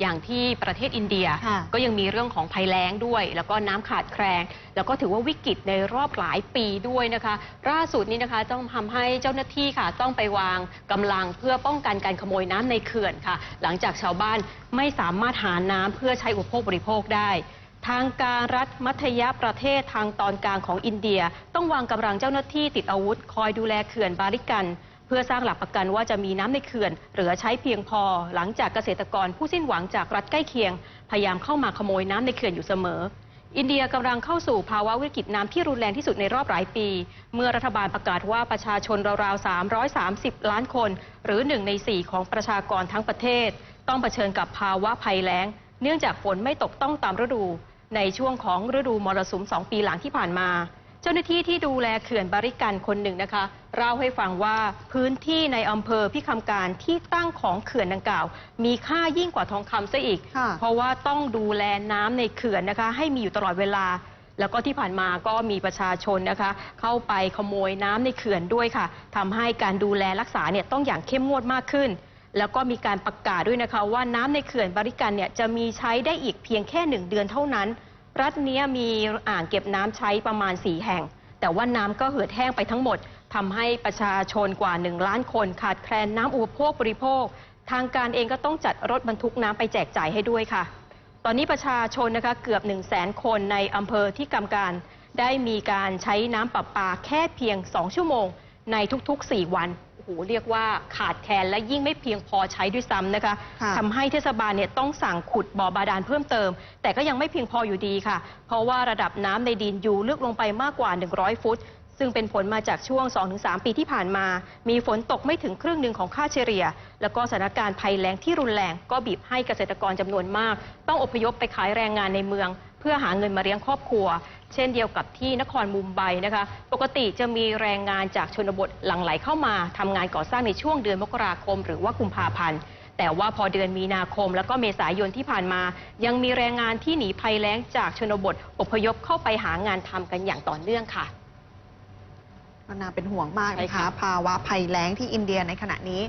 อย่างที่ประเทศอินเดีย ค่ะก็ยังมีเรื่องของภัยแล้งด้วย แล้วก็น้ำขาดแคลนแล้วก็ถือว่าวิกฤตในรอบหลายปีด้วยนะคะล่าสุดนี้นะคะต้องทำให้เจ้าหน้าที่ค่ะ ต้องไปวางกำลังเพื่อป้องกันการขโมยน้ำในเขื่อนค่ะ หลังจากชาวบ้านไม่สามารถหาน้ำเพื่อใช้อุปโภคบริโภคได้ ทางการรัฐมัธยประเทศทางตอนกลางของอินเดีย ต้องวางกำลังเจ้าหน้าที่ติดอาวุธ คอยดูแลเขื่อนบาริกันเพื่อสร้างหลักประกันว่าจะมีน้ำในเขื่อนเหลือใช้เพียงพอ หลังจากเกษตรกรผู้สิ้นหวังจากรัฐใกล้เคียง พยายามเข้ามาขโมยน้ำในเขื่อนอยู่เสมอ อินเดียกำลังเข้าสู่ภาวะวิกฤตน้ำที่รุนแรงที่สุดในรอบหลายปี เมื่อรัฐบาลประกาศว่าประชาชนราวๆ 330 ล้านคน หรือหนึ่งในสี่ของประชากรทั้งประเทศ ต้องเผชิญกับภาวะภัยแล้ง เนื่องจากฝนไม่ตกต้องตามฤดู ในช่วงของฤดูมรสุม2ปีหลังที่ผ่านมา เจ้าหน้าที่ที่ดูแลเขื่อนบาริกันคนหนึ่งนะคะเล่าให้ฟังว่าพื้นที่ในอำเภอพิคำการที่ตั้งของเขื่อนดังกล่าว มีค่ายิ่งกว่าทองคำซะอีกค่ะเพราะว่าต้องดูแลน้ำในเขื่อนนะคะ ให้มีอยู่ตลอดเวลา แล้วก็ที่ผ่านมาก็มีประชาชนนะคะ เข้าไปขโมยน้ำในเขื่อนด้วยค่ะทำให้การดูแลรักษาเนี่ยต้องอย่างเข้มงวดมากขึ้น แล้วก็มีการประกาศด้วยนะคะ ว่าน้ำในเขื่อนบาริกันเนี่ยจะมีใช้ได้อีกเพียงแค่หนึ่งเดือนเท่านั้น รัฐนี้มีอ่างเก็บน้ำใช้ประมาณ 4 แห่ง แต่ว่าน้ำก็เหือดแห้งไปทั้งหมดทำให้ประชาชนกว่า 1 ล้านคนขาดแคลนน้ำอุปโภคบริโภค ทางการเองก็ต้องจัดรถบรรทุกน้ำไปแจกจ่ายให้ด้วยค่ะ ตอนนี้ประชาชนนะคะเกือบ1 0 0 0 0แสนคนในอำเภอที่กำการได้มีการใช้น้ำประปาแค่เพียง 2 ชั่วโมง ในทุกๆ 4 วัน เรียกว่าขาดแคลนและยิ่งไม่เพียงพอใช้ด้วยซ้ำนะคะค่ะทำให้เทศบาลเนี่ยต้องสั่งขุดบ่อบาดาลเพิ่มเติม แต่ก็ยังไม่เพียงพออยู่ดีค่ะ เพราะว่าระดับน้ำในดินอยู่ลึกลงไปมากกว่า 100 ฟุต ซึ่งเป็นผลมาจากช่วง 2-3 ปีที่ผ่านมา มีฝนตกไม่ถึงครึ่งหนึ่งของค่าเฉลี่ย แล้วก็สถานการณ์ภัยแล้งที่รุนแรงก็บีบให้เกษตรกรจำนวนมาก ต้องอพยพไปขายแรงงานในเมือง เพื่อหาเงินมาเลี้ยงครอบครัว เช่นเดียวกับที่นครมุมไบนะคะ ปกติจะมีแรงงานจากชนบทหลั่งไหลเข้ามาทำงานก่อสร้างในช่วงเดือนมกราคม หรือว่ากุมภาพันธ์ แต่ว่าพอเดือนมีนาคม แล้วก็เมษายนที่ผ่านมา ยังมีแรงงานที่หนีภัยแล้งจากชนบทอพยพเข้าไปหางานทำกันอย่างต่อเนื่องค่ะ ก็น่าเป็นห่วงมากใช่นะคะ ค่ะ ภาวะภัยแล้งที่อินเดียในขณะนี้